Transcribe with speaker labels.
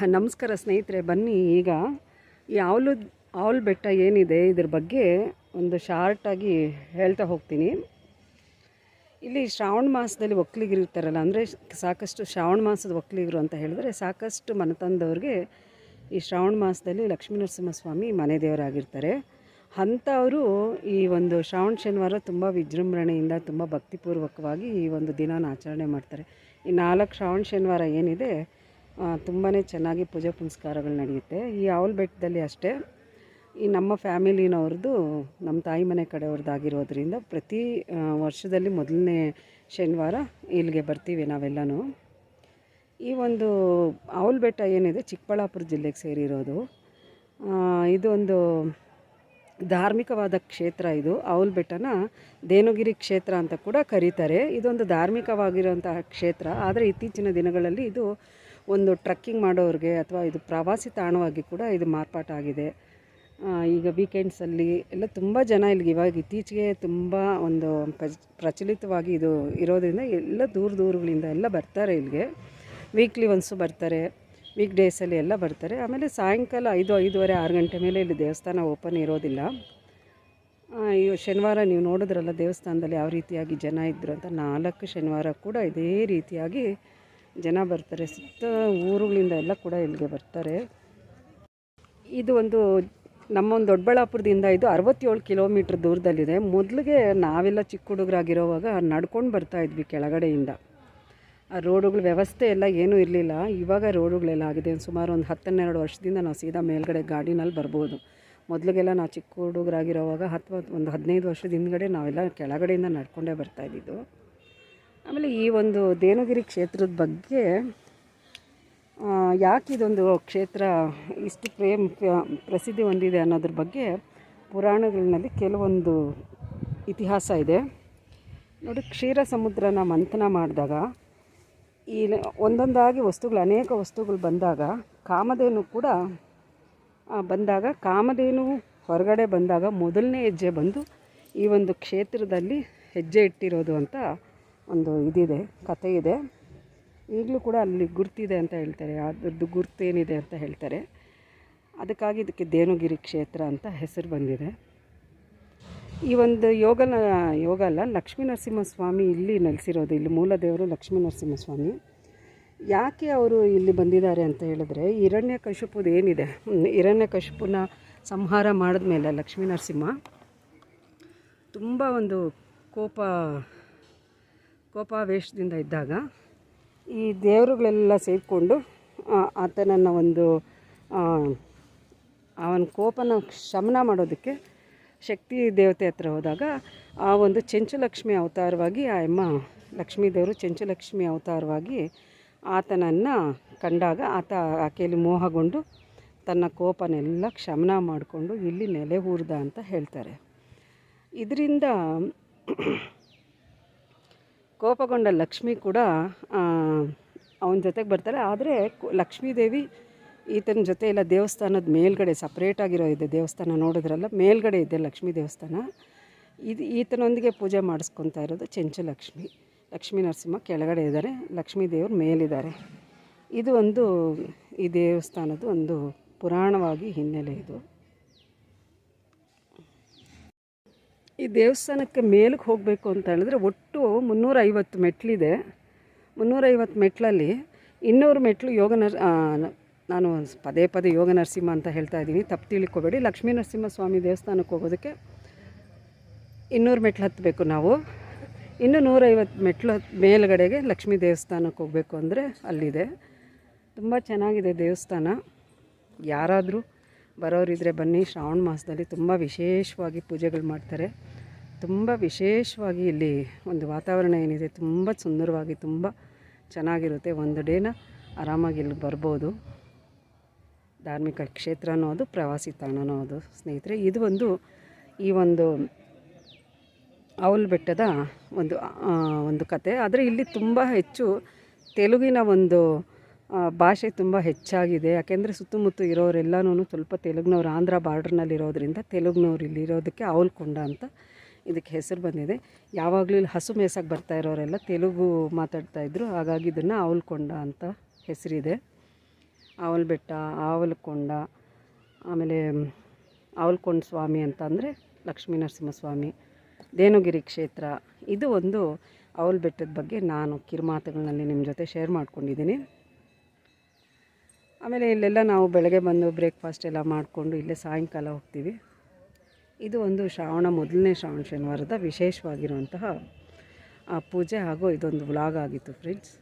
Speaker 1: ನಮಸ್ಕಾರ ಸ್ನೇಹಿತರೆ, ಬನ್ನಿ. ಈಗ ಈ ಆವಲು, ಆವಲ್ ಬೆಟ್ಟ ಏನಿದೆ, ಇದ್ರ ಬಗ್ಗೆ ಒಂದು ಶಾರ್ಟಾಗಿ ಹೇಳ್ತಾ ಹೋಗ್ತೀನಿ. ಇಲ್ಲಿ ಶ್ರಾವಣ ಮಾಸದಲ್ಲಿ ಒಕ್ಕಲಿಗರು ಇರ್ತಾರಲ್ಲ, ಅಂದರೆ ಸಾಕಷ್ಟು ಶ್ರಾವಣ ಮಾಸದ ಒಕ್ಕಲಿಗರು ಅಂತ ಹೇಳಿದ್ರೆ, ಸಾಕಷ್ಟು ಮನೆತನದವ್ರಿಗೆ ಈ ಶ್ರಾವಣ ಮಾಸದಲ್ಲಿ ಲಕ್ಷ್ಮೀ ನರಸಿಂಹಸ್ವಾಮಿ ಮನೆ ದೇವರಾಗಿರ್ತಾರೆ. ಅಂಥವರು ಈ ಒಂದು ಶ್ರಾವಣ ಶನಿವಾರ ತುಂಬ ವಿಜೃಂಭಣೆಯಿಂದ, ತುಂಬ ಭಕ್ತಿಪೂರ್ವಕವಾಗಿ ಈ ಒಂದು ದಿನಾನ ಆಚರಣೆ ಮಾಡ್ತಾರೆ. ಈ ನಾಲ್ಕು ಶ್ರಾವಣ ಶನಿವಾರ ಏನಿದೆ ತುಂಬಾ ಚೆನ್ನಾಗಿ ಪೂಜೆ ಪುನಸ್ಕಾರಗಳು ನಡೆಯುತ್ತೆ. ಈ ಅವಲ್ ಬೆಟ್ಟದಲ್ಲಿ ಅಷ್ಟೇ, ಈ ನಮ್ಮ ಫ್ಯಾಮಿಲಿನವ್ರದ್ದು, ನಮ್ಮ ತಾಯಿ ಮನೆ ಕಡೆಯವ್ರದ್ದಾಗಿರೋದ್ರಿಂದ ಪ್ರತಿ ವರ್ಷದಲ್ಲಿ ಮೊದಲನೇ ಶನಿವಾರ ಇಲ್ಲಿಗೆ ಬರ್ತೀವಿ ನಾವೆಲ್ಲನೂ. ಈ ಒಂದು ಅವಲ್ ಬೆಟ್ಟ ಏನಿದೆ, ಚಿಕ್ಕಬಳ್ಳಾಪುರ ಜಿಲ್ಲೆಗೆ ಸೇರಿರೋದು. ಇದೊಂದು ಧಾರ್ಮಿಕವಾದ ಕ್ಷೇತ್ರ ಇದು. ಅವಲ್ ಬೆಟ್ಟನ ದೇನುಗಿರಿ ಕ್ಷೇತ್ರ ಅಂತ ಕೂಡ ಕರೀತಾರೆ. ಇದೊಂದು ಧಾರ್ಮಿಕವಾಗಿರುವಂತಹ ಕ್ಷೇತ್ರ. ಆದರೆ ಇತ್ತೀಚಿನ ದಿನಗಳಲ್ಲಿ ಇದು ಒಂದು ಟ್ರಕ್ಕಿಂಗ್ ಮಾಡೋರಿಗೆ ಅಥವಾ ಇದು ಪ್ರವಾಸಿ ತಾಣವಾಗಿ ಕೂಡ ಇದು ಮಾರ್ಪಾಟಾಗಿದೆ ಈಗ ವೀಕೆಂಡ್ಸಲ್ಲಿ ಎಲ್ಲ ತುಂಬ ಜನ ಇಲ್ಲಿಗೆ ಇವಾಗ ಇತ್ತೀಚೆಗೆ ತುಂಬ ಒಂದು ಪ್ರಚ, ಪ್ರಚಲಿತವಾಗಿ ಇದು ಇರೋದರಿಂದ ಎಲ್ಲ ದೂರ ದೂರಗಳಿಂದ ಎಲ್ಲ ಬರ್ತಾರೆ ಇಲ್ಲಿಗೆ. ವೀಕ್ಲಿ ಒನ್ಸು ಬರ್ತಾರೆ ವೀಕ್ ಡೇಸಲ್ಲಿ ಎಲ್ಲ ಬರ್ತಾರೆ. ಆಮೇಲೆ ಸಾಯಂಕಾಲ ಐದು, ಐದುವರೆ, ಆರು ಗಂಟೆ ಮೇಲೆ ಇಲ್ಲಿ ದೇವಸ್ಥಾನ ಓಪನ್ ಇರೋದಿಲ್ಲ. ಶನಿವಾರ ನೀವು ನೋಡಿದ್ರಲ್ಲ ದೇವಸ್ಥಾನದಲ್ಲಿ ಯಾವ ರೀತಿಯಾಗಿ ಜನ ಇದ್ದರು ಅಂತ ನಾಲ್ಕು ಶನಿವಾರ ಕೂಡ ಇದೇ ರೀತಿಯಾಗಿ ಜನ ಬರ್ತಾರೆ, ಸುತ್ತ ಊರುಗಳಿಂದ ಎಲ್ಲ ಕೂಡ ಇಲ್ಲಿಗೆ ಬರ್ತಾರೆ. ಇದು ಒಂದು, ನಮ್ಮೊಂದು ದೊಡ್ಡಬಳ್ಳಾಪುರದಿಂದ ಇದು ಅರವತ್ತೇಳು ಕಿಲೋಮೀಟ್ರ್ ದೂರದಲ್ಲಿದೆ. ಮೊದಲಿಗೆ ನಾವೆಲ್ಲ ಚಿಕ್ಕ ಹುಡುಗರಾಗಿರೋವಾಗ ನಡ್ಕೊಂಡು ಬರ್ತಾ ಇದ್ವಿ ಕೆಳಗಡೆಯಿಂದ. ಆ ರೋಡುಗಳ ವ್ಯವಸ್ಥೆ ಎಲ್ಲ ಏನೂ ಇರಲಿಲ್ಲ. ಇವಾಗ ರೋಡುಗಳೆಲ್ಲ ಆಗಿದೆ. ಸುಮಾರು ಒಂದು ಹತ್ತನ್ನೆರಡು ವರ್ಷದಿಂದ ನಾವು ಸೀದಾ ಮೇಲ್ಗಡೆ ಗಾಡಿನಲ್ಲಿ ಬರ್ಬೋದು. ಮೊದಲಿಗೆಲ್ಲ ನಾವು ಚಿಕ್ಕ ಹುಡುಗರಾಗಿರೋವಾಗ ಹತ್ತು, ಒಂದು ಹದಿನೈದು ವರ್ಷದ ಹಿಂದ್ಗಡೆ ನಾವೆಲ್ಲ ಕೆಳಗಡೆಯಿಂದ ನಡ್ಕೊಂಡೇ ಬರ್ತಾ ಇದ್ದಿದ್ದು. ಆಮೇಲೆ ಈ ಒಂದು ದೇವನಗಿರಿ ಕ್ಷೇತ್ರದ ಬಗ್ಗೆ ಯಾಕೆ ಇದೊಂದು ಕ್ಷೇತ್ರ ಇಷ್ಟು ಪ್ರೇಮ್ ಪ್ರ- ಪ್ರಸಿದ್ಧಿ ಹೊಂದಿದೆ ಅನ್ನೋದ್ರ ಬಗ್ಗೆ ಪುರಾಣಗಳಲ್ಲಿ ಕೆಲವೊಂದು ಇತಿಹಾಸ ಇದೆ. ನೋಡಿ, ಕ್ಷೀರ ಸಮುದ್ರನ ಮಂಥನ ಮಾಡಿದಾಗ, ಈ ಒಂದೊಂದಾಗಿ ವಸ್ತುಗಳು, ಅನೇಕ ವಸ್ತುಗಳು ಬಂದಾಗ, ಕಾಮಧೇನು ಕೂಡ ಬಂದಾಗ, ಕಾಮಧೇನು ಹೊರಗಡೆ ಬಂದಾಗ ಮೊದಲನೇ ಹೆಜ್ಜೆ ಬಂದು ಈ ಒಂದು ಕ್ಷೇತ್ರದಲ್ಲಿ ಹೆಜ್ಜೆ ಇಟ್ಟಿರೋದು ಅಂತ ಒಂದು ಇದಿದೆ ಕಥೆ ಇದೆ. ಈಗಲೂ ಕೂಡ ಅಲ್ಲಿ ಗುರ್ತಿದೆ ಅಂತ ಹೇಳ್ತಾರೆ. ಅದ್ರದ್ದು ಗುರ್ತೇನಿದೆ ಅಂತ ಹೇಳ್ತಾರೆ. ಅದಕ್ಕಾಗಿ ಇದಕ್ಕೆ ದೇನುಗಿರಿ ಕ್ಷೇತ್ರ ಅಂತ ಹೆಸರು ಬಂದಿದೆ. ಈ ಒಂದು ಯೋಗನ ಯೋಗ ಅಲ್ಲ, ಲಕ್ಷ್ಮೀ ನರಸಿಂಹಸ್ವಾಮಿ ಇಲ್ಲಿ ನೆಲೆಸಿರೋದು. ಇಲ್ಲಿ ಮೂಲ ದೇವರು ಲಕ್ಷ್ಮೀ ನರಸಿಂಹಸ್ವಾಮಿ. ಯಾಕೆ ಅವರು ಇಲ್ಲಿ ಬಂದಿದ್ದಾರೆ ಅಂತ ಹೇಳಿದ್ರೆ, ಹಿರಣ್ಯ ಕಶುಪುದು ಏನಿದೆ? ಹಿರಣ್ಯ ಕಶುಪುನ ಸಂಹಾರ ಮಾಡಿದ್ಮೇಲೆ ಲಕ್ಷ್ಮೀ ನರಸಿಂಹ, ತುಂಬ ಒಂದು ಕೋಪ ಕೋಪಾವೇಶದಿಂದ ಇದ್ದಾಗ ಈ ದೇವರುಗಳೆಲ್ಲ ಸೇರಿಕೊಂಡು ಆತನನ್ನು ಒಂದು ಅವನ ಕೋಪನ ಶಮನ ಮಾಡೋದಕ್ಕೆ ಶಕ್ತಿ ದೇವತೆ ಹತ್ರ ಹೋದಾಗ ಆ ಒಂದು ಚಂಚುಲಕ್ಷ್ಮಿ ಅವತಾರವಾಗಿ, ಆ ಅಮ್ಮ ಲಕ್ಷ್ಮೀ ದೇವರು ಚೆಂಚುಲಕ್ಷ್ಮಿ ಅವತಾರವಾಗಿ ಆತನನ್ನು ಕಂಡಾಗ ಆತ ಆಕೆಯಲ್ಲಿ ಮೋಹಗೊಂಡು ತನ್ನ ಕೋಪನೆಲ್ಲ ಶಮನ ಮಾಡಿಕೊಂಡು ಇಲ್ಲಿ ನೆಲೆ ಊರ್ದ ಅಂತ ಹೇಳ್ತಾರೆ. ಇದರಿಂದ ಕೋಪಗೊಂಡ ಲಕ್ಷ್ಮಿ ಕೂಡ ಅವನ ಜೊತೆಗೆ ಬರ್ತಾರೆ. ಆದರೆ ಲಕ್ಷ್ಮೀದೇವಿ ಈತನ ಜೊತೆ ಇಲ್ಲ ದೇವಸ್ಥಾನದ ಮೇಲ್ಗಡೆ ಸಪ್ರೇಟಾಗಿರೋ ಇದೆ ದೇವಸ್ಥಾನ ನೋಡಿದ್ರಲ್ಲ, ಮೇಲ್ಗಡೆ ಇದೆ ಲಕ್ಷ್ಮೀ ದೇವಸ್ಥಾನ. ಇದು, ಈತನೊಂದಿಗೆ ಪೂಜೆ ಮಾಡಿಸ್ಕೊತಾ ಇರೋದು ಚೆಂಚುಲಕ್ಷ್ಮಿ. ಲಕ್ಷ್ಮೀ ನರಸಿಂಹ ಕೆಳಗಡೆ ಇದ್ದಾರೆ ಲಕ್ಷ್ಮೀ ದೇವರು ಮೇಲಿದ್ದಾರೆ ಇದು ಒಂದು ಈ ದೇವಸ್ಥಾನದ ಒಂದು ಪುರಾಣವಾಗಿ ಹಿನ್ನೆಲೆ ಇದು. ಈ ದೇವಸ್ಥಾನಕ್ಕೆ ಮೇಲಕ್ಕೆ ಹೋಗಬೇಕು ಅಂತ ಹೇಳಿದ್ರೆ ಒಟ್ಟು ಮುನ್ನೂರೈವತ್ತು ಮೆಟ್ಲಿದೆ. ಮುನ್ನೂರೈವತ್ತು ಮೆಟ್ಲಲ್ಲಿ ಇನ್ನೂರು ಮೆಟ್ಲು ಯೋಗ ನರ್ ನಾನು ಪದೇ ಪದೇ ಯೋಗ ನರಸಿಂಹ ಅಂತ ಹೇಳ್ತಾ ಇದ್ದೀನಿ. ತಪ್ಪು ತಿಳ್ಕೊಬೇಡಿ. ಲಕ್ಷ್ಮೀ ನರಸಿಂಹ ಸ್ವಾಮಿ ದೇವಸ್ಥಾನಕ್ಕೆ ಹೋಗೋದಕ್ಕೆ ಇನ್ನೂರು ಮೆಟ್ಲು ಹತ್ತಬೇಕು ನಾವು. ಇನ್ನು ನೂರೈವತ್ತು ಮೆಟ್ಲು ಮೇಲುಗಡೆಗೆ ಲಕ್ಷ್ಮೀ ದೇವಸ್ಥಾನಕ್ಕೆ ಹೋಗಬೇಕು ಅಂದರೆ ಅಲ್ಲಿದೆ. ತುಂಬ ಚೆನ್ನಾಗಿದೆ ದೇವಸ್ಥಾನ. ಯಾರಾದರೂ ಬರೋರಿದ್ರೆ ಬನ್ನಿ. ಶ್ರಾವಣ ಮಾಸದಲ್ಲಿ ತುಂಬ ವಿಶೇಷವಾಗಿ ಪೂಜೆಗಳು ಮಾಡ್ತಾರೆ. ತುಂಬ ವಿಶೇಷವಾಗಿ ಇಲ್ಲಿ ಒಂದು ವಾತಾವರಣ ಏನಿದೆ, ತುಂಬ ಸುಂದರವಾಗಿ, ತುಂಬ ಚೆನ್ನಾಗಿರುತ್ತೆ. ಒಂದು ಡೇನ ಆರಾಮಾಗಿ ಇಲ್ಲಿ ಬರ್ಬೋದು. ಧಾರ್ಮಿಕ ಕ್ಷೇತ್ರ ಅನ್ನೋದು ಪ್ರವಾಸಿ ತಾಣನೂ ಅದು, ಸ್ನೇಹಿತರೆ. ಇದು ಒಂದು, ಈ ಒಂದು ಅವಲ್ ಬೆಟ್ಟದ ಒಂದು ಒಂದು ಕತೆ. ಆದರೆ ಇಲ್ಲಿ ತುಂಬ ಹೆಚ್ಚು ತೆಲುಗಿನ ಒಂದು ಭಾಷೆ ತುಂಬ ಹೆಚ್ಚಾಗಿದೆ. ಯಾಕೆಂದರೆ ಸುತ್ತಮುತ್ತ ಇರೋರೆಲ್ಲನೂ ಸ್ವಲ್ಪ ತೆಲುಗಿನವ್ರು ಆಂಧ್ರ ಬಾರ್ಡ್ರ್ನಲ್ಲಿರೋದ್ರಿಂದ ತೆಲುಗಿನವ್ರು ಇಲ್ಲಿರೋದಕ್ಕೆ ಅವಲ್ಕೊಂಡ ಅಂತ ಇದಕ್ಕೆ ಹೆಸರು ಬಂದಿದೆ. ಯಾವಾಗಲೂ ಇಲ್ಲಿ ಹಸು ಮೇಸಾಗಿ ಬರ್ತಾ ಇರೋರೆಲ್ಲ ತೆಲುಗು ಮಾತಾಡ್ತಾ ಇದ್ರು. ಹಾಗಾಗಿ ಇದನ್ನು ಅವಲ್ಕೊಂಡ ಅಂತ ಹೆಸರಿದೆ. ಆವಲ್ ಬೆಟ್ಟ ಅವಲ್ಕೊಂಡ ಆಮೇಲೆ ಅವಲ್ಕೊಂಡ ಸ್ವಾಮಿ ಅಂತ ಅಂದರೆ ಲಕ್ಷ್ಮೀ ನರಸಿಂಹಸ್ವಾಮಿ, ದೇನುಗಿರಿ ಕ್ಷೇತ್ರ. ಇದು ಒಂದು ಅವಲ್ ಬೆಟ್ಟದ ಬಗ್ಗೆ ನಾನು ಕಿರುಮಾತುಗಳಲ್ಲಿ ನಿಮ್ಮ ಜೊತೆ ಶೇರ್ ಮಾಡ್ಕೊಂಡಿದ್ದೀನಿ. ಆಮೇಲೆ ಇಲ್ಲೆಲ್ಲ ನಾವು ಬೆಳಗ್ಗೆ ಬಂದು ಬ್ರೇಕ್ಫಾಸ್ಟ್ ಎಲ್ಲ ಮಾಡಿಕೊಂಡು ಇಲ್ಲೇ ಸಾಯಂಕಾಲ ಹೋಗ್ತೀವಿ. ಇದು ಒಂದು ಶ್ರಾವಣ ಮೊದಲನೇ ಶ್ರಾವಣ ಶನಿವಾರದ ವಿಶೇಷವಾಗಿರುವಂತಹ ಪೂಜೆ ಹಾಗೂ ಇದೊಂದು ವ್ಲಾಗ್ ಆಗಿತ್ತು ಫ್ರೆಂಡ್ಸ್